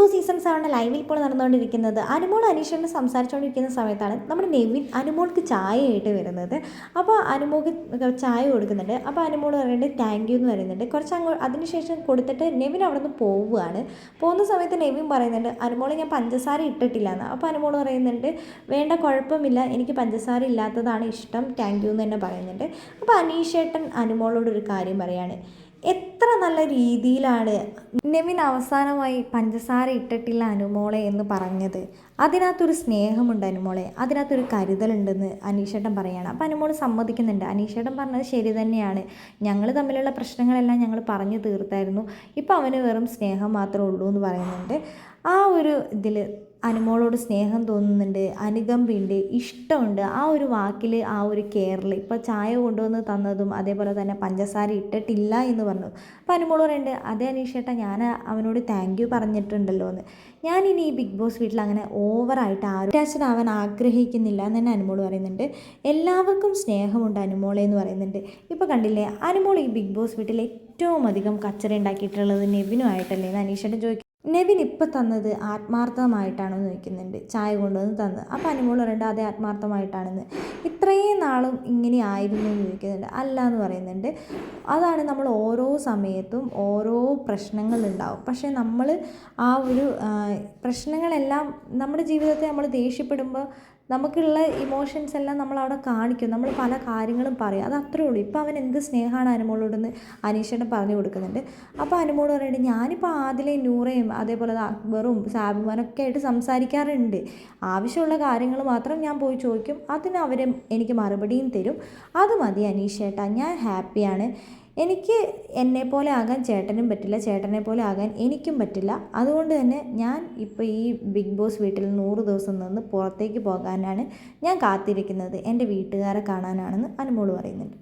Boss season സെവന്റെ ലൈവിൽ ഇപ്പോൾ നടന്നുകൊണ്ടിരിക്കുന്നത്. അനുമോൾ അനീഷോട് സംസാരിച്ചുകൊണ്ടിരിക്കുന്ന സമയത്താണ് നമ്മുടെ നെവിൻ അനുമോൾക്ക് ചായയായിട്ട് വരുന്നത്. അപ്പോൾ അനുമോൾക്ക് ചായ കൊടുക്കുന്നുണ്ട്. അപ്പോൾ അനുമോൾ പറയുന്നുണ്ട് താങ്ക് യു എന്ന് പറയുന്നുണ്ട്. കുറച്ച് അങ്ങോ അതിനുശേഷം കൊടുത്തിട്ട് നെവിൻ അവിടെ നിന്ന് പോവുകയാണ്. പോകുന്ന സമയത്ത് നെവിൻ പറയുന്നുണ്ട് അനുമോളെ ഞാൻ പഞ്ചസാര ഇട്ടിട്ടില്ല എന്ന് അപ്പോൾ അനുമോൾ പറയുന്നുണ്ട് വേണ്ട കുഴപ്പമില്ല. എനിക്ക് പഞ്ചസാര ഇല്ലാത്തതാണ് ഇഷ്ടം. താങ്ക് യു എന്ന് തന്നെ പറയുന്നുണ്ട്. അപ്പോൾ അനീഷേട്ടൻ അനുമോളോട് ഒരു കാര്യം പറയാണ്. എത്ര നല്ല രീതിയിലാണ് നെവിൻ അവസാനമായി പഞ്ചസാര ഇട്ടിട്ടില്ല അനുമോളെ എന്ന് പറഞ്ഞത്? അതിനകത്തൊരു സ്നേഹമുണ്ട് അനുമോളെ. അതിനകത്തൊരു കരുതലുണ്ടെന്ന് അനീഷേട്ടൻ പറയാണ്. അപ്പോൾ അനുമോൾ സമ്മതിക്കുന്നുണ്ട്. അനീഷേട്ടൻ പറഞ്ഞത് ശരി തന്നെയാണ്. ഞങ്ങൾ തമ്മിലുള്ള പ്രശ്നങ്ങളെല്ലാം ഞങ്ങൾ പറഞ്ഞു തീർത്തായിരുന്നു. ഇപ്പോൾ അവന് വെറും സ്നേഹം മാത്രമേ ഉള്ളൂ എന്ന് പറയുന്നുണ്ട്. ആ ഒരു ഇതിൽ അനുമോളോട് സ്നേഹം തോന്നുന്നുണ്ട്. അനുകമ്പയുണ്ട് ഇഷ്ടമുണ്ട്. ആ ഒരു വാക്കിൽ ആ ഒരു കെയറിൽ ഇപ്പോൾ ചായ കൊണ്ടുവന്ന് തന്നതും അതേപോലെ തന്നെ പഞ്ചസാര ഇട്ടിട്ടില്ല എന്ന് പറഞ്ഞു. അപ്പോൾ അനുമോൾ പറയുന്നുണ്ട് അതേ അനീഷേട്ടാ ഞാൻ അവനോട് താങ്ക് യു പറഞ്ഞിട്ടുണ്ടല്ലോ എന്ന് ഞാനിനി ഈ ബിഗ് ബോസ് വീട്ടിൽ അങ്ങനെ ഓവറായിട്ട് ആരും അറ്റാച്ച്ഡ് ആവാൻ ആഗ്രഹിക്കുന്നില്ല എന്ന് തന്നെ അനുമോൾ പറയുന്നുണ്ട്. എല്ലാവർക്കും സ്നേഹമുണ്ട് അനുമോളെ എന്ന് പറയുന്നുണ്ട്. ഇപ്പോൾ കണ്ടില്ലേ അനുമോൾ ഈ ബിഗ് ബോസ് വീട്ടിൽ ഏറ്റവും അധികം കച്ചറ ഉണ്ടാക്കിയിട്ടുള്ളത് നെവിനുമായിട്ടല്ലേ എന്ന് അനീഷേട്ടൻ ചോദിക്കും. നെവിൻ ഇപ്പോൾ തന്നത് ആത്മാർത്ഥമായിട്ടാണെന്ന് ചോദിക്കുന്നുണ്ട്. ചായ കൊണ്ടുവന്ന് തന്നത് അപ്പോൾ അനുമോൾ പറയേണ്ടത് അതേ ആത്മാർത്ഥമായിട്ടാണെന്ന്. ഇത്രയും നാളും ഇങ്ങനെ ആയിരുന്നു എന്ന് ചോദിക്കുന്നുണ്ട്. അല്ല എന്ന് പറയുന്നുണ്ട്. അതാണ് നമ്മൾ ഓരോ സമയത്തും ഓരോ പ്രശ്നങ്ങൾ ഉണ്ടാവും. പക്ഷേ നമ്മൾ ആ ഒരു പ്രശ്നങ്ങളെല്ലാം നമ്മുടെ ജീവിതത്തെ നമ്മൾ ദേഷ്യപ്പെടുമ്പോൾ നമുക്കുള്ള ഇമോഷൻസ് എല്ലാം നമ്മൾ അവിടെ കാണിക്കും. നമ്മൾ പല കാര്യങ്ങളും പറയും. അത് അത്രേ ഉള്ളൂ. ഇപ്പോൾ അവൻ എന്ത് സ്നേഹമാണ് അനുമോളോടെന്ന് അനീഷേട്ടൻ പറഞ്ഞു കൊടുക്കുന്നുണ്ട്. അപ്പോൾ അനുമോട് പറയുന്നുണ്ട് ഞാനിപ്പോൾ ആദിലെ നൂറയും അതേപോലെ അക്ബറും സാബുമാനൊക്കെ ആയിട്ട് സംസാരിക്കാറുണ്ട്. ആവശ്യമുള്ള കാര്യങ്ങൾ മാത്രം ഞാൻ പോയി ചോദിക്കും. അതിന് അവർ എനിക്ക് മറുപടിയും തരും. അത് മതി അനീഷ് ചേട്ടാ ഞാൻ ഹാപ്പിയാണ് എനിക്ക് എന്നെ പോലെ ആകാൻ ചേട്ടനും പറ്റില്ല ചേട്ടനെ പോലെ ആകാൻ എനിക്കും പറ്റില്ല. അതുകൊണ്ട് തന്നെ ഞാൻ ഇപ്പോൾ ഈ ബിഗ് ബോസ് വീട്ടിൽ നൂറ് ദിവസം നിന്ന് പുറത്തേക്ക് പോകാനാണ് ഞാൻ കാത്തിരിക്കുന്നത്. എന്റെ വീട്ടുകാരെ കാണാനാണെന്ന് അനുമോൾ പറയുന്നുണ്ട്.